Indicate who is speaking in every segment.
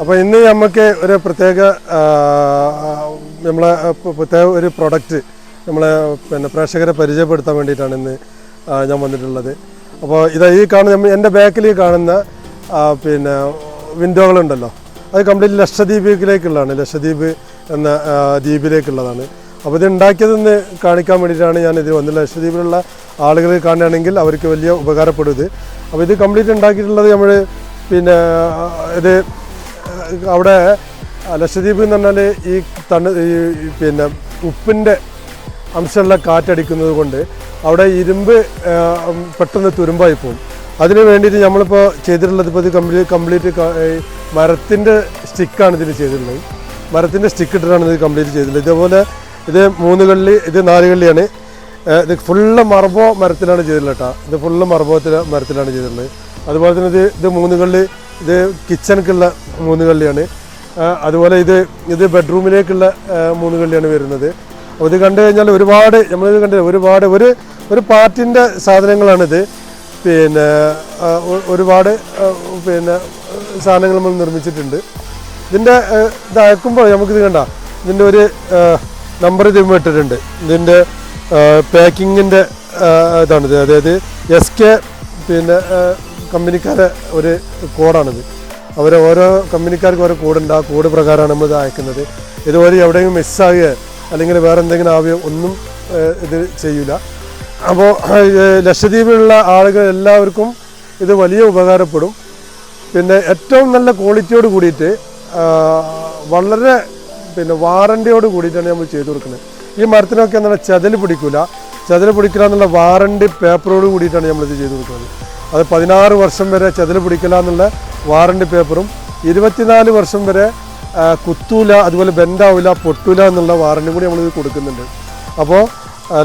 Speaker 1: അപ്പോൾ ഇന്ന് നമുക്ക് ഒരു പ്രത്യേക നമ്മളെ പ്രത്യേക ഒരു പ്രൊഡക്റ്റ് നമ്മളെ പിന്നെ പ്രേക്ഷകരെ പരിചയപ്പെടുത്താൻ വേണ്ടിയിട്ടാണ് ഇന്ന് ഞാൻ വന്നിട്ടുള്ളത്. അപ്പോൾ ഇത് ഈ കാണുന്ന എന്റെ ബാക്കിൽ കാണുന്ന പിന്നെ വിൻഡോകളുണ്ടല്ലോ അത് കംപ്ലീറ്റ് ലക്ഷദ്വീപിലേക്കുള്ളതാണ്. ലക്ഷദ്വീപ് എന്ന ദ്വീപിലേക്കുള്ളതാണ്. അപ്പോൾ ഇത് ഉണ്ടാക്കിയതെന്ന് കാണിക്കാൻ വേണ്ടിയിട്ടാണ് ഞാൻ ഇത് വന്നത് ലക്ഷദ്വീപിലുള്ള ആളുകൾ കാണുകയാണെങ്കിൽ അവർക്ക് വലിയ ഉപകാരപ്പെടും ഇത്. അപ്പോൾ ഇത് കംപ്ലീറ്റ് ഉണ്ടാക്കിയിട്ടുള്ളത് നമ്മൾ പിന്നെ ഇത് അവിടെ ലക്ഷദ്വീപ് എന്ന് പറഞ്ഞാൽ ഈ തണ് ഈ പിന്നെ ഉപ്പിന്റെ അംശമുള്ള കാറ്റടിക്കുന്നത് കൊണ്ട് അവിടെ ഇരുമ്പ് പെട്ടെന്ന് തുരുമ്പായി പോകും അതിന് വേണ്ടിയിട്ട് നമ്മളിപ്പോൾ ചെയ്തിട്ടുള്ളത് ഇപ്പോൾ ഇത് കംപ്ലീറ്റ് കംപ്ലീറ്റ് മരത്തിന്റെ സ്റ്റിക്കാണ് ഇതിൽ ചെയ്തിട്ടുള്ളത്. മരത്തിന്റെ സ്റ്റിക്ക് ഇട്ടിട്ടാണ് ഇത് കംപ്ലീറ്റ് ചെയ്തിട്ടുള്ളത്. ഇതേപോലെ ഇത് മൂന്ന് കള്ളി ഇത് നാല് കള്ളിയാണ്. ഇത് ഫുള്ള് മർബോ മരത്തിലാണ് ചെയ്തിട്ടുള്ളത് കേട്ടോ ഇത് ഫുള്ള് മർബോത്തിൽ മരത്തിലാണ് ചെയ്തിട്ടുള്ളത്. അതുപോലെ തന്നെ ഇത് ഇത് മൂന്ന് കള്ളി ഇത് കിച്ചണക്കുള്ള മൂന്ന് കള്ളിയാണ്. അതുപോലെ ഇത് ഇത് ബെഡ്റൂമിലേക്കുള്ള മൂന്ന് കള്ളിയാണ് വരുന്നത്. അപ്പോൾ ഇത് കണ്ടു കഴിഞ്ഞാൽ ഒരുപാട് നമ്മളിത് കണ്ടു ഒരുപാട് ഒരു ഒരു പാർട്ടിന്റെ സാധനങ്ങളാണിത്. പിന്നെ ഒരുപാട് പിന്നെ സാധനങ്ങൾ നമ്മൾ നിർമ്മിച്ചിട്ടുണ്ട്. ഇതിന്റെ ഇത് അയക്കുമ്പോൾ നമുക്കിത് കണ്ട ഇതിന്റെ ഒരു നമ്പർ ഇതും ഇട്ടിട്ടുണ്ട്. ഇതിന്റെ പാക്കിങ്ങിന്റെ ഇതാണിത് അതായത് എസ് കെ പിന്നെ കമ്പനിക്കാരെ ഒരു കോഡാണിത്. അവർ ഓരോ കമ്പനിക്കാർക്ക് ഓരോ കോഡുണ്ട്. ആ കോഡ് പ്രകാരമാണ് നമ്മൾ ഇത് അയക്കുന്നത്. ഇതുപോലെ എവിടെയെങ്കിലും മിസ്സാകുക അല്ലെങ്കിൽ വേറെ എന്തെങ്കിലും ആവുകയോ ഒന്നും ഇത് ചെയ്യില്ല അപ്പോൾ ലക്ഷദ്വീപിലുള്ള ആളുകൾ എല്ലാവർക്കും ഇത് വലിയ ഉപകാരപ്പെടും. പിന്നെ ഏറ്റവും നല്ല ക്വാളിറ്റിയോട് കൂടിയിട്ട് വളരെ പിന്നെ വാറണ്ടിയോട് കൂടിയിട്ടാണ് നമ്മൾ ചെയ്തു കൊടുക്കുന്നത്. ഈ മരത്തിനൊക്കെ എന്താണ് ചതൽ പിടിക്കില്ല ചെതൽ പിടിക്കില്ല എന്നുള്ള വാറണ്ടി പേപ്പറോട് കൂടിയിട്ടാണ് നമ്മളിത് ചെയ്തു കൊടുക്കുന്നത്. അത് പതിനാറ് വർഷം വരെ ചെതൽ പിടിക്കില്ല എന്നുള്ള വാറണ്ടി പേപ്പറും ഇരുപത്തിനാല് വർഷം വരെ കുത്തൂല അതുപോലെ ബെൻഡാവില്ല പൊട്ടൂല എന്നുള്ള വാറണ്ടി കൂടി നമ്മളിത് കൊടുക്കുന്നുണ്ട്. അപ്പോൾ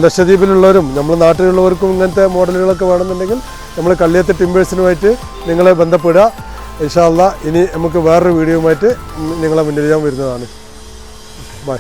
Speaker 1: ലക്ഷദ്വീപിലുള്ളവരും നമ്മൾ നാട്ടിലുള്ളവർക്കും ഇങ്ങനത്തെ മോഡലുകളൊക്കെ വേണമെന്നുണ്ടെങ്കിൽ നമ്മൾ കള്ളിയത്ത് ടിമ്പേഴ്സിനുമായിട്ട് നിങ്ങളെ ബന്ധപ്പെടുക. ഇൻഷാല്ല ഇനി നമുക്ക് വേറൊരു വീഡിയോയുമായിട്ട് നിങ്ങളെ മുന്നിൽ വരുന്നതാണ്. ബൈ